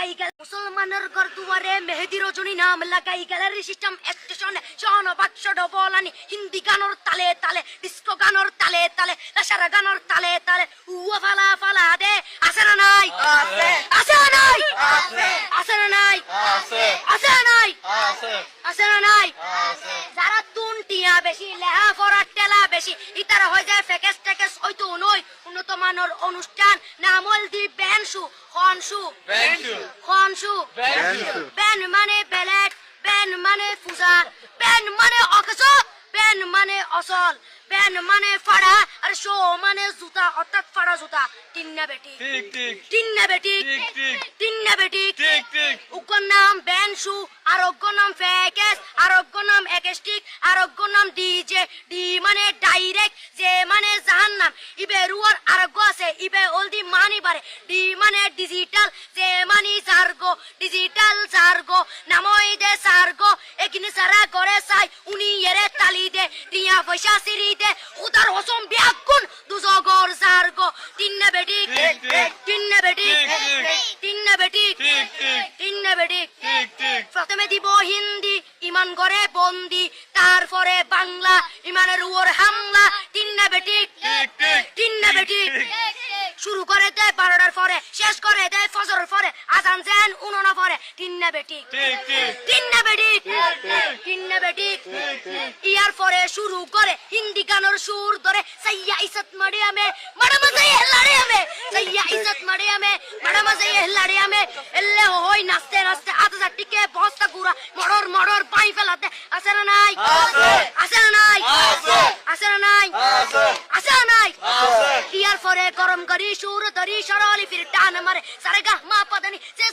লাগাই গেল। মুসলমানের ঘর দুয়ারে মেহেদি রজনী নাম লাগাই গ্যালারি সিস্টেম স্টেশনে শন বাক্স ডবলানি। হিন্দি গানোর তালে তালে ডিস্কো গানোর তালে তালে লাসারা গানোর তালে তালে। উয়া ফালা ফালা দে আছে না নাই? আছে। না নাই? আছে। না নাই? আছে। না নাই? আছে। না নাই? যারা তুন টিয়া বেশি লেহা পড়ার টেলা বেশি ইতারা হয়ে যায় উন্নত মানের অনুষ্ঠান নামল দি ব্যানসু খনসু খনসু ব্যান মানে বেলেট ব্যান মানে পূজা ব্যান মানে অকস ব্যান মানে অসল ব্যান মানে ফাড়া আর শো মানে জুতা অর্থাৎ ফাড়া জুতা। তিন্না বেটি। তিন্না বেটি। তিন্না বেটি। উগ্র নাম ব্যানসু আরোগ্য নাম ফেকেস আরোগ্য নাম একেস্টিক আরোগ্য নাম ডিজে। ডি মানে ডাইরেক্ট যে মানে জাহান্নাম। ইবে রুয়ার আরোগ্য আছে ইবে অলদি মানি বারে ডি মানে ডিজিটাল যে মানি সার্গো ডিজিটাল সার্গো নামই দে সার্গো। এখানে সারা করে চাই উনি এরে তালি দে টিয়া পয়সা সিরি দে। উদার হসম বিয়াগুন দুজগর সার্গো। তিন্না বেটি। তিন্না বেটি। তিন্না বেটি তিন্না বেটি। প্রথমে দিব হিন্দি ইমান করে বন্দি তারপরে বাংলা ইমানের উপর হামলা তিন্না বেটি তিন্না বেটি শুরু করে দেয় বারোটার পরে শেষ করে দেয় ফজরের পরে আজান যেন উনোনা পরে তিন্না বেটি ঠিক। ঠিক তিন্না বেটি তিন্না বেটি ইয়ার পরে শুরু করে হিন্দি গানের সুর ধরে সাইয়া ইসত মারে আমে বড় মজা হেলাড়ে আমে সাইয়া ইসত মারে আমে বড় মজা হেলাড়ে আমে এলে হই নাচতে নাচতে আধা আছে না নাই আছে। না নাই আছে। না নাই আছে। না নাই। ইয়ার পরে গরম করি সুর ধরি সরলি ফির টান মারে সারেগা মা পাদানি সে